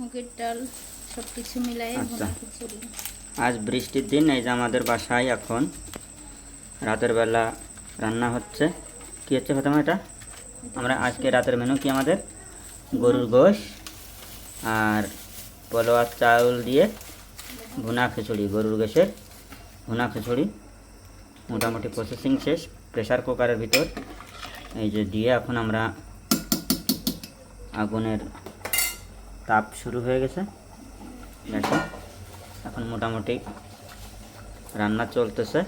মুগের ডাল সব কিছু মিলাই আচ্ছা। আজ বৃষ্টির দিন এই যে আমাদের বাসায় এখন রাতের বেলা রান্না হচ্ছে। কি হচ্ছে প্রথমে এটা? আমরা আজকে রাতের মেনু কি আমাদের? গরুর গোশ আর পলোয়ার চাউল দিয়ে ভুনা খিচুড়ি গরুর গোশের ভুনা খিচুড়ি। মোটামুটি প্রসেসিং শেষ প্রেসার কুকারের ভিতর। এই যে দিয়ে এখন আমরা আগুনের তাপ শুরু হয়ে গেছে। দেখো, এখন মোটামুটি রান্না চলতেছে।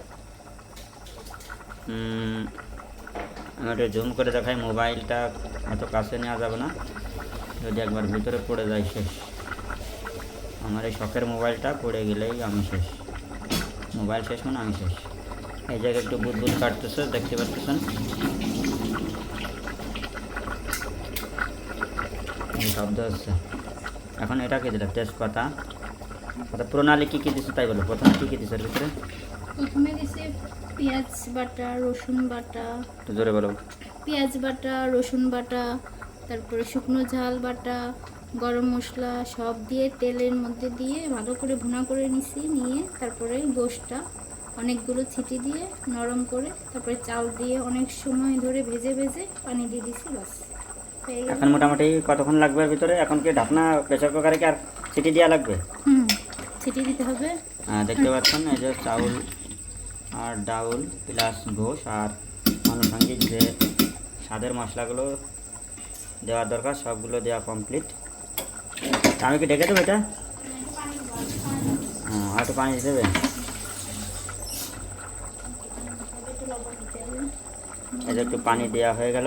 আমি একটু জুম করে দেখাই, মোবাইলটা এত কাছে নেওয়া যাবে না। যদি একবার ভিতরে পড়ে যায়, শেষ। আমার এই শখের মোবাইলটা পড়ে গেলেই আমি শেষ। মোবাইল শেষ মানে আমি শেষ। এই জায়গায় একটু বুদবুদ কাটতেছে, দেখতে পাচ্ছেন? শব্দ হচ্ছে এখন এটা কি দিলে? তেজপাতা। আচ্ছা প্রণালী কী কী দিচ্ছে তাই বলো? প্রথমে কী কী দিচ্ছে এর ভিতরে? প্রথমে দিছি পেঁয়াজ বাটা রসুন বাটা। একটু জোরে বলো। পেঁয়াজ বাটা রসুন বাটা তারপরে শুকনো ঝাল বাটা গরম মশলা সব দিয়ে তেলের মধ্যে দিয়ে ভালো করে ভুনা করে নিছি নিয়ে তারপরে গোশটা অনেকগুলো ছিটি দিয়ে নরম করে তারপরে চাল দিয়ে অনেক সময় ধরে ভেজে ভেজে পানি দিয়ে দিছি বাস এখন মোটামুটি কতক্ষণ লাগবে ভিতরে? এখন কি ঢাকনা প্রেসার কুকারে কি আর সিটি দেওয়া লাগবে? হুম ছিটি দিতে হবে। আহ, দেখতে পাচ্ছেন এই যে চাউল আর ডাউল প্লাস ঘোষ আর আনুষঙ্গিক যে স্বাদের মশলাগুলো দেওয়ার দরকার সবগুলো দেওয়া কমপ্লিট আমি কি ডেকে দেবো এটা? হ্যাঁ একটু পানি দিতে হবে। এই যে একটু পানি দেওয়া হয়ে গেল।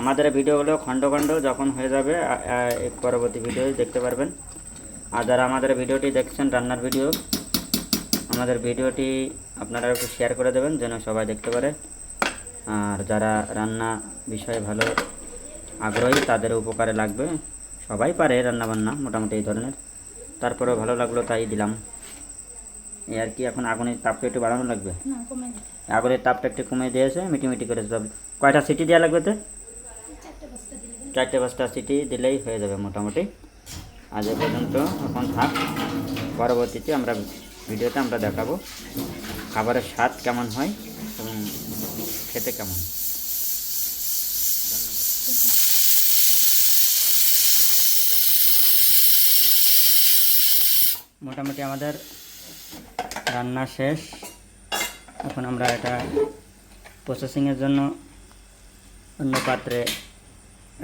আমাদের ভিডিওগুলো খণ্ড খণ্ড যখন হয়ে যাবে পরবর্তী ভিডিও দেখতে পারবেন। আর যারা আমাদের ভিডিওটি দেখছেন রান্নার ভিডিও আমাদের ভিডিওটি আপনারা একটু শেয়ার করে দেবেন যেন সবাই দেখতে পারে। আর যারা রান্না বিষয়ে ভালো আগ্রহী তাদের উপকারে লাগবে। সবাই পারে রান্না বান্না মোটামুটি এই ধরনের। তারপরেও ভালো লাগল তাই দিলাম। এই আর কি এখন আগুনের তাপটা একটু বাড়ানো লাগবে? আগুনের তাপটা একটু কমে দিয়েছে মিটি মিটি করে যাবে কয়টা সিটি দেওয়া লাগবে তো চারটে পাঁচটা সিটি দিলেই হয়ে যাবে মোটামুটি। আজ পর্যন্ত এখন থাক, পরবর্তীতে আমরা ভিডিওতে আমরা দেখাবো খাবারের স্বাদ কেমন হয় এবং খেতে কেমন। মোটামুটি আমাদের রান্না শেষ। এখন আমরা এটা প্রসেসিংয়ের জন্য অন্য পাত্রে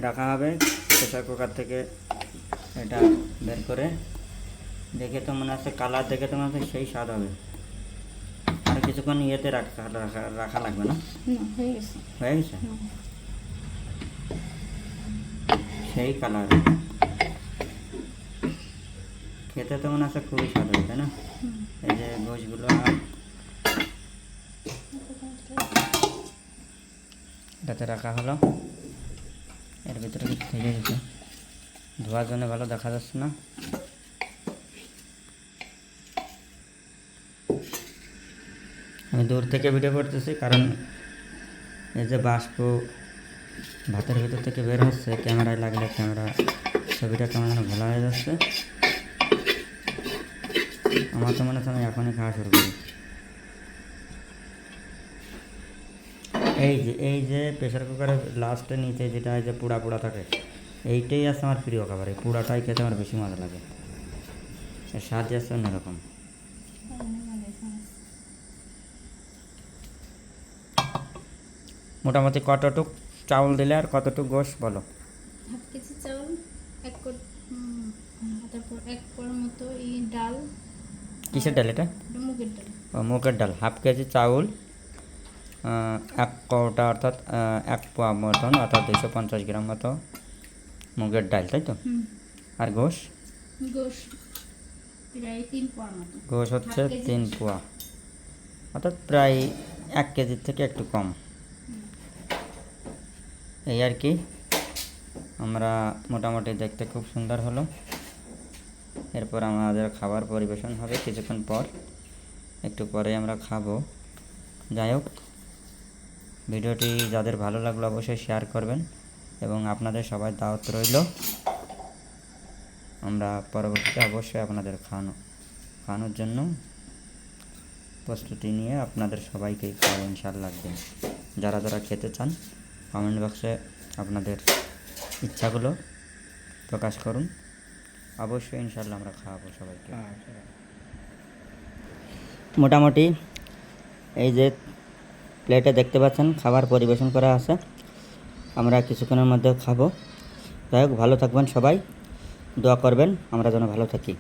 রাখা হবে। প্রেসার কুকার থেকে এটা বের করে। দেখে তো মনে হচ্ছে কালার দেখে তো মনে হচ্ছে সেই স্বাদ হবে। আর কিছুক্ষণ ইয়েতে রাখা রাখা লাগবে না? হয়ে গেছে। হয়ে গেছে? সেই কালার খেতে তো মনে হচ্ছে খুবই স্বাদ হবে তাই না? এই যে গোছগুলো এটাতে রাখা হলো। এর ভিতরে কিছু থেকে গেছে ধোয়ার জন্য ভালো দেখা যাচ্ছে না। আমি দূর থেকে ভিডিও করতেছি, কারণ এই যে বাষ্প ভাতের ভিতর থেকে বের হচ্ছে, ক্যামেরায় লাগলে ক্যামেরা ছবিটা কেমন যেন ভোলা হয়ে যাচ্ছে। আমার তো মনে হচ্ছে আমি এখনই খাওয়া শুরু করি। এই যে এই যে প্রেশার কুকারের লাস্টে নিচে যেটা যে পোড়া পোড়া থাকে এইটাই আছে আমার প্রিয় খাবার। এই পোড়াটাই খেতে আমার বেশি মজা লাগে। এর স্বাদই আছে অন্যরকম। মোটামুটি কতটুক চাউল দিলে আর কতটুক গোশ বলো? হাফ কেজি চাউল এক তারপর এক কোর মতো এই ডাল কিসের ডাল এটা? মুগের ডাল। ও, মুগের ডাল। হাফ কেজি চাউল এক কৌটা অর্থাৎ এক পোয়া মতন অর্থাৎ দুশো পঞ্চাশ গ্রাম মতো মুগের ডাল তাই তো? আর মতো। গোশ হচ্ছে তিন পোয়া। অর্থাৎ প্রায় এক কেজির থেকে একটু কম। এই আর কি। আমরা মোটামুটি দেখতে খুব সুন্দর হলো। এরপর আমাদের খাবার পরিবেশন হবে কিছুক্ষণ পর। একটু পরে আমরা খাব। যাই হোক। ভিডিওটি যাদের ভালো লাগল অবশ্যই শেয়ার করবেন এবং আপনাদের সবাই দাওয়াত রইল। আমরা পরবর্তীতে অবশ্যই আপনাদের খাওয়ানো, খাওয়ানোর জন্য প্রস্তুতি নিয়ে আপনাদের সবাইকে খাওয়াবো ইনশাল্লাহ একদিন। যারা যারা খেতে চান কমেন্ট বক্সে আপনাদের ইচ্ছাগুলো প্রকাশ করুন। অবশ্যই ইনশাল্লাহ আমরা খাওয়াবো সবাইকে। মোটামুটি এই যে প্লেটে দেখতে পাচ্ছেন, খাবার পরিবেশন করা আছে। আমরা কিছুক্ষণের মধ্যে খাব। যাই হোক, ভালো থাকবেন সবাই। দোয়া করবেন, আমরা যেন ভালো থাকি।